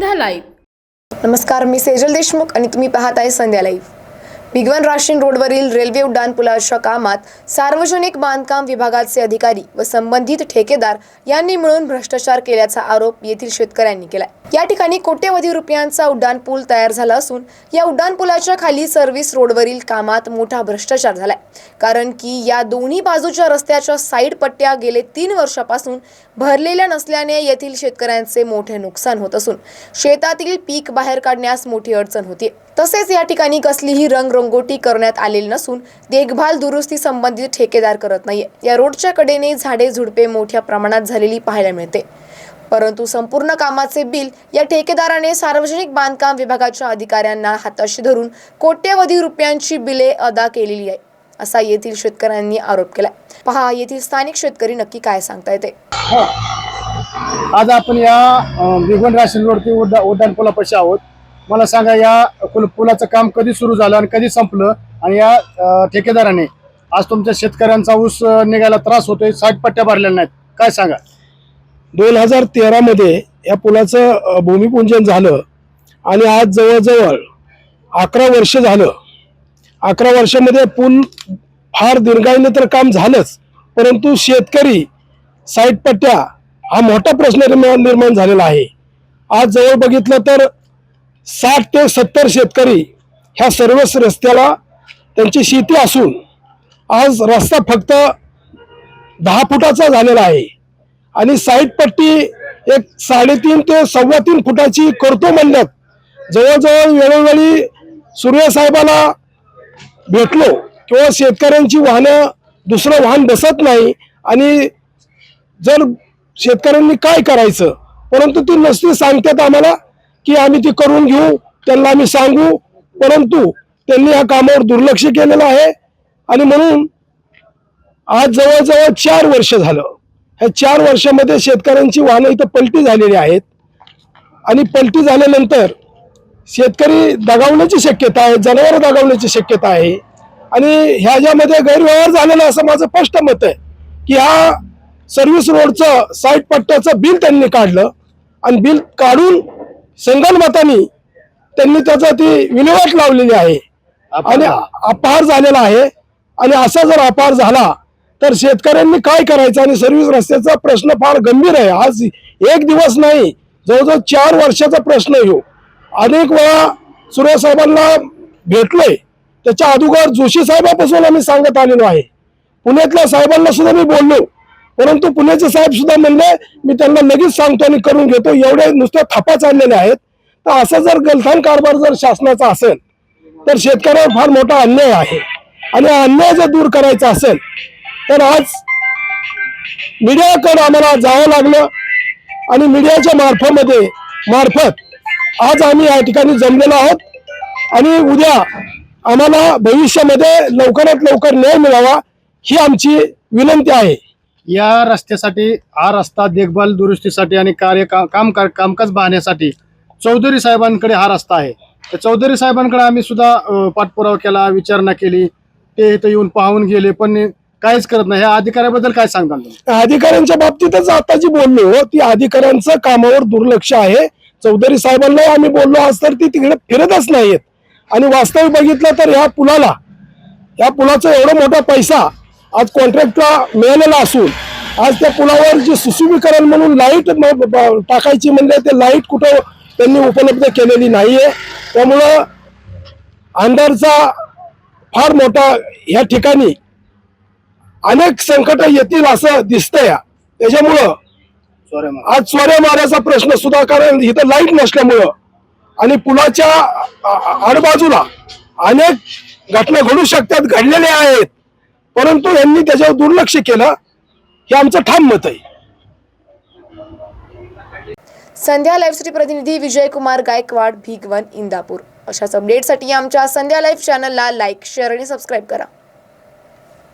Live नमस्कार मी सेजल देशमुख आणि तुम्ही पाहत आहे संध्या लाईव्ह भिगवण राशीन रोडवरील रेल्वे उड्डाण पुलाच्या कामात सार्वजनिक बांधकाम विभागाचे अधिकारी व संबंधित ठेकेदार यांनी मिळून भ्रष्टाचार केल्याचा आरोप येथील शेतकऱ्यांनी केला या ठिकाणी कोट्यवधी रुपयांचा उड्डाण पूल तयार झाला असून या उड्डाण पुलाच्या खाली सर्व्हिस रोडवरील कामात मोठा भ्रष्टाचार झालाय. कारण की या दोन्ही बाजूच्या रस्त्याच्या साईड पट्ट्या गेले तीन वर्षापासून भरलेल्या नसल्याने येथील शेतकऱ्यांचे मोठे नुकसान होत असून शेतातील पीक बाहेर काढण्यास मोठी अडचण होती तसेच या ठिकाणी कसलीही रंगरंगोटी करण्यात आलेली नसून देखभाल दुरुस्ती संबंधित ठेकेदार करत नाहीये. या रोडच्या कडेने झाडे झुडपे मोठ्या प्रमाणात झालेली पाहायला मिळते. परंतु संपूर्ण कामाचे बिल या ठेकेदाराने सार्वजनिक बांधकाम विभागाच्या अधिकाऱ्यांना हाताशी धरून कोट्यवधी रुपयांची बिले अदा केलेली आहे असा येथील शेतकऱ्यांनी आरोप केला पहा येथील स्थानिक शेतकरी नक्की काय सांगता येते? आज आपण या भिगवण राशन रोड ते उड्डाण पुलापाशी आहोत. मला सांगा या पुल पुलाचं काम कधी सुरू झालं आणि कधी संपलं आणि या ठेकेदाराने आज तुमच्या शेतकऱ्यांचा ऊस निघायला त्रास होतोय साठ पट्ट्या भरल्या नाहीत. काय सांगा? दोन हजार तेरामध्ये या पुलाचं भूमिपूजन झालं आणि आज जवळजवळ अकरा वर्ष झालं. अकरा वर्षामध्ये पूल फार दीर्घाईने तर काम झालंच परंतु शेतकरी साईट पट्ट्या हा मोठा प्रश्न निर्माण निर्माण झालेला आहे. आज जवळ बघितलं तर साठ ते सत्तर शेतकरी ह्या सर्वच रस्त्याला त्यांची शेती असून आज रस्ता फक्त दहा फुटाचा झालेला आहे. आणि साईड पट्टी एक साडेतीन ते सव्वा तीन फुटाची करतो म्हणल्यात. जवळजवळ वेळोवेळी सूर्यसाहेबाला भेटलो किंवा शेतकऱ्यांची वाहनं दुसरं वाहन बसत नाही. आणि जर शेतकऱ्यांनी काय करायचं? परंतु ती नसती सांगतात आम्हाला की आम्ही ती करून घेऊ त्यांना आम्ही सांगू. परंतु त्यांनी या कामावर दुर्लक्ष केलेलं आहे. आणि म्हणून आज जवळजवळ चार वर्ष झालं. ह्या चार वर्षामध्ये शेतकऱ्यांची वाहनं इथं पलटी झालेली आहेत. आणि पलटी झाल्यानंतर शेतकरी दगावण्याची शक्यता आहे जनावर दगावण्याची शक्यता आहे. आणि ह्या ज्यामध्ये गैरव्यवहार झालेला असं माझं स्पष्ट मत आहे की ह्या सर्व्हिस रोडचं साईट पट्ट्याचं बिल त्यांनी काढलं. आणि बिल काढून संगणमतानी त्यांनी त्याचा ती विल्हेवाट लावलेली आहे. आणि अपहार झालेला आहे. आणि असा जर अपहार झाला तर शेतकऱ्यांनी काय करायचं? आणि सर्व्हिस रस्त्याचा प्रश्न फार गंभीर आहे. आज एक दिवस नाही जवळजवळ चार वर्षाचा प्रश्न येऊ अनेक वेळा सूर्यसाहेबांना भेटलोय. त्याच्या अगोदर जोशी साहेबापासून आम्ही सांगत आलेलो आहे. पुण्यातल्या साहेबांना सुद्धा मी बोललो. परंतु पुण्याचे साहेब सुद्धा म्हणले मी त्यांना लगेच सांगतो आणि करून घेतो. एवढे नुसत्या थापा चाललेल्या आहेत. तर असा जर गलथान कारभार जर शासनाचा असेल तर शेतकऱ्यावर फार मोठा अन्याय आहे. आणि अन्याय जर दूर करायचा असेल तर आज मीडियाकडे आम्हाला जावं लागलं आणि मीडियाच्या मार्फामध्ये मार्फत आज आम्ही या ठिकाणी जमलेलो आहोत. आणि उद्या आम्हाला भविष्यामध्ये लवकरात लवकर न्याय मिळावा ही आमची विनंती आहे. या रस्त्यासाठी हा रस्ता देखभाल दुरुस्तीसाठी आणि कार्य का- काम का- कामकाज पाहण्यासाठी चौधरी साहेबांकडे हा रस्ता आहे. तर चौधरी साहेबांकडे आम्ही सुद्धा पाठपुरावा केला विचारणा केली. ते इथं येऊन पाहून गेले पण काहीच करत नाही. ह्या अधिकाऱ्याबद्दल काय सांगता अधिकाऱ्यांच्या बाबतीतच आता जी बोललो हो. ती अधिकाऱ्यांचं कामावर दुर्लक्ष आहे. चौधरी साहेबांना आम्ही बोललो आज तर ती तिकडे फिरतच नाहीयेत. आणि वास्तविक बघितलं तर ह्या पुलाला या पुलाचा एवढा मोठा पैसा आज कॉन्ट्रॅक्टला मिळालेला असून आज त्या पुलावर जे सुशोभीकरण म्हणून लाइट टाकायची म्हणजे ते लाइट कुठं त्यांनी उपलब्ध केलेली नाहीये. त्यामुळं अंधारचा फार मोठा या ठिकाणी अनेक संकट येतील असं दिसतंय. त्याच्यामुळं आज चोऱ्या मारायचा प्रश्न सुद्धा कारण इथं लाइट नसल्यामुळं आणि पुलाच्या आडबाजूला अनेक घटना घडू शकतात घडलेल्या आहेत. परंतु यांनी त्याच्यावर दुर्लक्ष केलं. हे आमचं ठाम मत आहे. संध्या लाईव्हसाठी प्रतिनिधी विजयकुमार गायकवाड भिगवन इंदापूर. अशाच अपडेटसाठी आमच्या संध्या लाईव्ह चॅनलला लाईक शेअर आणि सबस्क्राईब करा.